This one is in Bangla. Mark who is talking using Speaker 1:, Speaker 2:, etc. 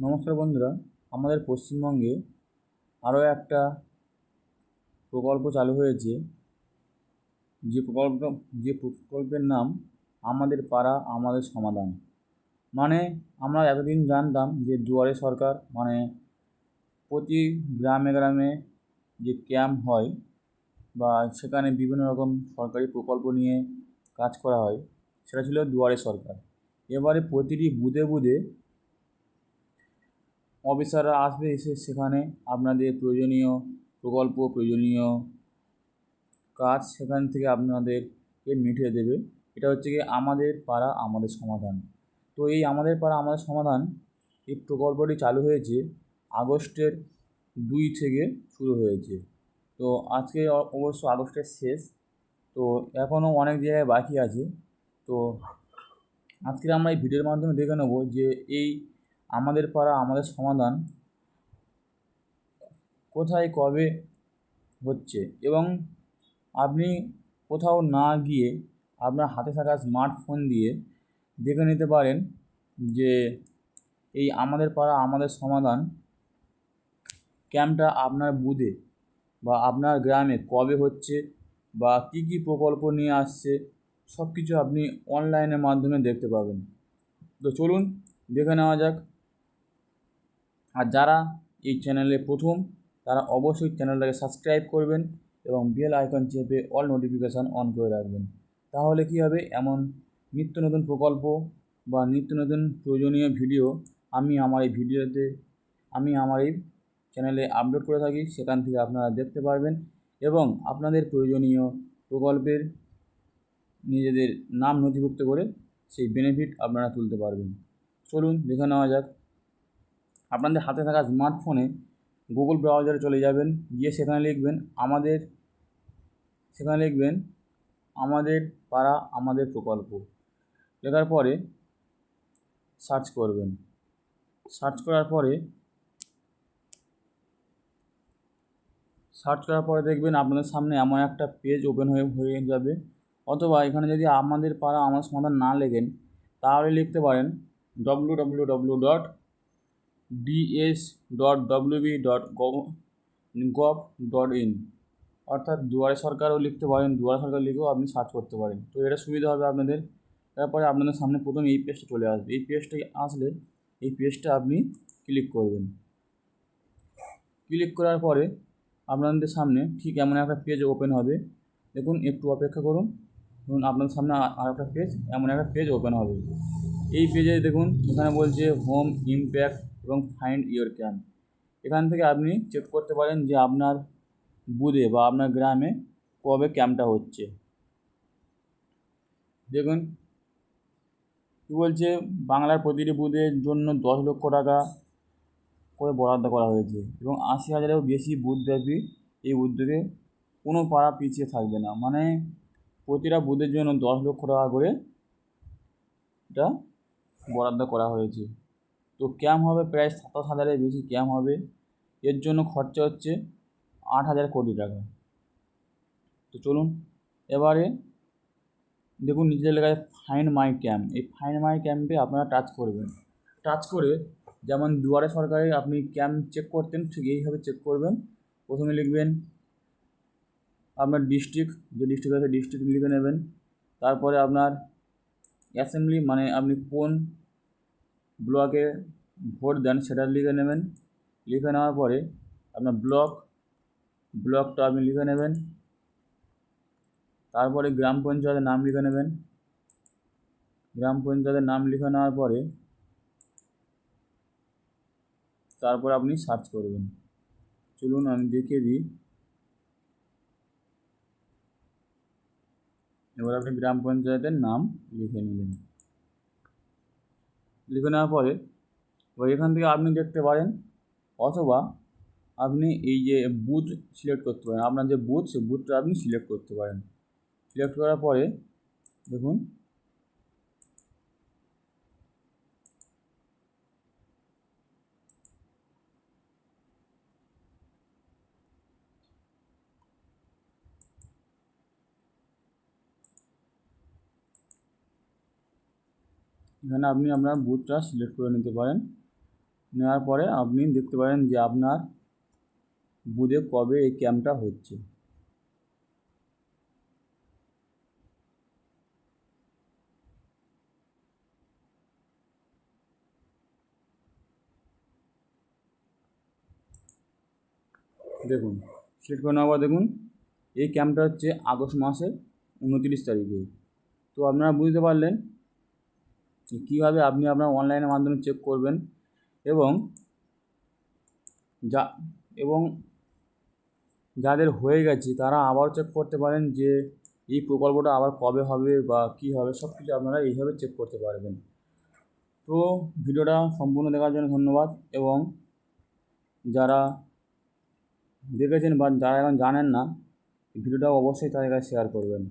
Speaker 1: নমস্কার বন্ধুরা, আমাদের পশ্চিমবঙ্গে আরও একটা প্রকল্প চালু হয়েছে। যে প্রকল্প, যে প্রকল্পের নাম আমাদের পাড়া, আমাদের সমাধান। মানে আমরা এতদিন জানতাম যে দুয়ারে সরকার মানে প্রতি গ্রামে গ্রামে যে ক্যাম্প হয় বা সেখানে বিভিন্ন রকম সরকারি প্রকল্প নিয়ে কাজ করা হয়, সেটা ছিল দুয়ারে সরকার। এবারে প্রতিটি বুথে বুথে অফিসাররা আসবে এসে সেখানে আপনাদের প্রয়োজনীয় প্রকল্প, প্রয়োজনীয় কাজ সেখান থেকে আপনাদেরকে মিটিয়ে দেবে। এটা হচ্ছে কি আমাদের পাড়া, আমাদের সমাধান। তো এই আমাদের পাড়া, আমাদের সমাধান এই প্রকল্পটি চালু হয়েছে আগস্টের দুই থেকে শুরু হয়েছে। তো আজকে অবশ্য আগস্টের শেষ। তো এখনও অনেক জায়গায় বাকি আছে। তো আজকে আমরা এই ভিডিওর মাধ্যমে দেখে নেব যে এই আমাদের পাড়া, আমাদের সমাধান কোথায়, কবে হচ্ছে? এবং আপনি কোথাও না গিয়ে আপনার হাতে থাকা স্মার্টফোন দিয়ে দেখে নিতে পারেন যে এই আমাদের পাড়া, আমাদের সমাধান ক্যাম্পটা আপনার বুধে বা আপনার গ্রামে কবে হচ্ছে বা কী কী প্রকল্প নিয়ে আসছে সব কিছু আপনি অনলাইনের মাধ্যমে দেখতে পাবেন। তো চলুন, দেখে নেওয়া যাক আর যারা এই চ্যানেলে প্রথম, তারা অবশ্যই চ্যানেলটাকে সাবস্ক্রাইব করবেন এবং বেল আইকন চেপে অল নোটিফিকেশান অন করে রাখবেন। তাহলে কী হবে? এমন নিত্য নতুন প্রকল্প বা নিত্য নতুন প্রয়োজনীয় ভিডিও আমি আমার এই ভিডিওতে, আমি আমার এই চ্যানেলে আপলোড করে থাকি, সেখান থেকে আপনারা দেখতে পারবেন এবং আপনাদের প্রয়োজনীয় প্রকল্পের নিজেদের নাম নথিভুক্ত করে সেই বেনিফিট আপনারা তুলতে পারবেন। চলুন, দেখে নেওয়া যাক। আপনাদের হাতে থাকা স্মার্টফোনে গুগল ব্রাউজারে চলে যাবেন, গিয়ে সেখানে লিখবেন, আমাদের সেখানে লিখবেন, আমাদের পাড়া, আমাদের প্রকল্প। লেখার পরে সার্চ করবেন। সার্চ করার পরে সার্চ করার পরে দেখবেন আপনাদের সামনে এমন একটা পেজ ওপেন হয়ে হয়ে যাবে। অথবা এখানে যদি আমাদের পাড়া আমার সমাধান না লেখেন, তাহলে লিখতে পারেন W W W dot DS dot WB dot gov dot in অর্থাৎ দুয়ারে সরকারও লিখতে পারেন, দুয়ারে সরকার লিখেও আপনি সার্চ করতে পারেন। তো এটা সুবিধা হবে আপনাদের। তারপরে আপনাদের সামনে প্রথম এই পেজটা চলে আসবে। এই পেজটা আসলে এই পেজটা আপনি ক্লিক করবেন। ক্লিক করার পরে আপনাদের সামনে ঠিক এমন একটা পেজ ওপেন হবে। দেখুন, একটু অপেক্ষা করুন। দেখুন আপনাদের সামনে আর একটা পেজ এমন একটা পেজ ওপেন হবে। এই পেজে দেখুন, এখানে বলছে হোম ইমপ্যাক্ট এবং ফাইন্ড ইওর ক্যাম্প এখান থেকে আপনি চেক করতে পারেন যে আপনার বুধে বা আপনার গ্রামে কবে ক্যাম্পটা হচ্ছে। দেখুন, কী বলছে? বাংলার প্রতিটি বুথের জন্য দশ লক্ষ টাকা করে বরাদ্দ করা হয়েছে এবং আশি হাজারেরও বেশি বুথব্যাপী এই উদ্যোগে কোনো পাড়া পিছিয়ে থাকবে না। মানে প্রতিটা বুথের জন্য দশ লক্ষ টাকা করে এটা বরাদ্দ করা হয়েছে। তো ক্যাম্প হবে প্রায় সাতাশ হাজারের বেশি ক্যাম্প হবে? এর জন্য খরচা হচ্ছে আট হাজার কোটি টাকা। তো চলুন, এবারে দেখুন নিচের লেখায় ফাইন্ড মাই ক্যাম্প এই ফাইন্ড মাই ক্যাম্পে আপনারা টাচ করবেন। টাচ করে যেমন দুয়ারে সরকারে আপনি ক্যাম্প চেক করতেন, ঠিক এইভাবে চেক করবেন। প্রথমে লিখবেন আপনার ডিস্ট্রিক্ট, যে ডিস্ট্রিক্ট আছে, ডিস্ট্রিক্ট লিখে নেবেন। তারপরে আপনার অ্যাসেম্বলি মানে আপনি কোন ব্লকে ভোট দেন সেটা লিখে নেবেন। লিখে নেওয়ার পরে আপনার ব্লক, ব্লকটা আপনি লিখে নেবেন। তারপরে গ্রাম পঞ্চায়েতের নাম লিখে নেবেন। গ্রাম পঞ্চায়েতের নাম লিখে নেওয়ার পরে তারপর আপনি সার্চ করবেন। চলুন আমি দেখিয়ে দিই। এবার আপনি গ্রাম পঞ্চায়েতের নাম লিখে নিলেন লিখে নেওয়ার পরে এবার এখান থেকে আপনি দেখতে পারেন অথবা আপনি এই যে বুথ সিলেক্ট করতে পারেন। আপনার যে বুথ সে বুথটা আপনি সিলেক্ট করতে পারেন। সিলেক্ট করার পরে দেখুন এখানে আপনি আপনার বুথটা সিলেক্ট করে নিতে পারেন। নেওয়ার পরে আপনি দেখতে পারেন যে আপনার বুথে কবে এই ক্যাম্পটা হচ্ছে। দেখুন সিলেক্ট করে নেওয়ার পর দেখুন, এই ক্যাম্পটা হচ্ছে আগস্ট মাসের উনতিরিশ তারিখে। তো আপনারা বুঝতে পারলেন কীভাবে আপনি আপনার অনলাইনের মাধ্যমে চেক করবেন এবং যা, এবং যাদের হয়ে গেছে তারা আবারও চেক করতে পারেন যে এই প্রকল্পটা আবার কবে হবে বা কী হবে সব কিছু আপনারা এইভাবে চেক করতে পারবেন। তো ভিডিওটা সম্পূর্ণ দেখার জন্য ধন্যবাদ এবং যারা দেখেছেন বা যারা এখন জানেন না ভিডিওটা অবশ্যই তাদের কাছে শেয়ার করবেন।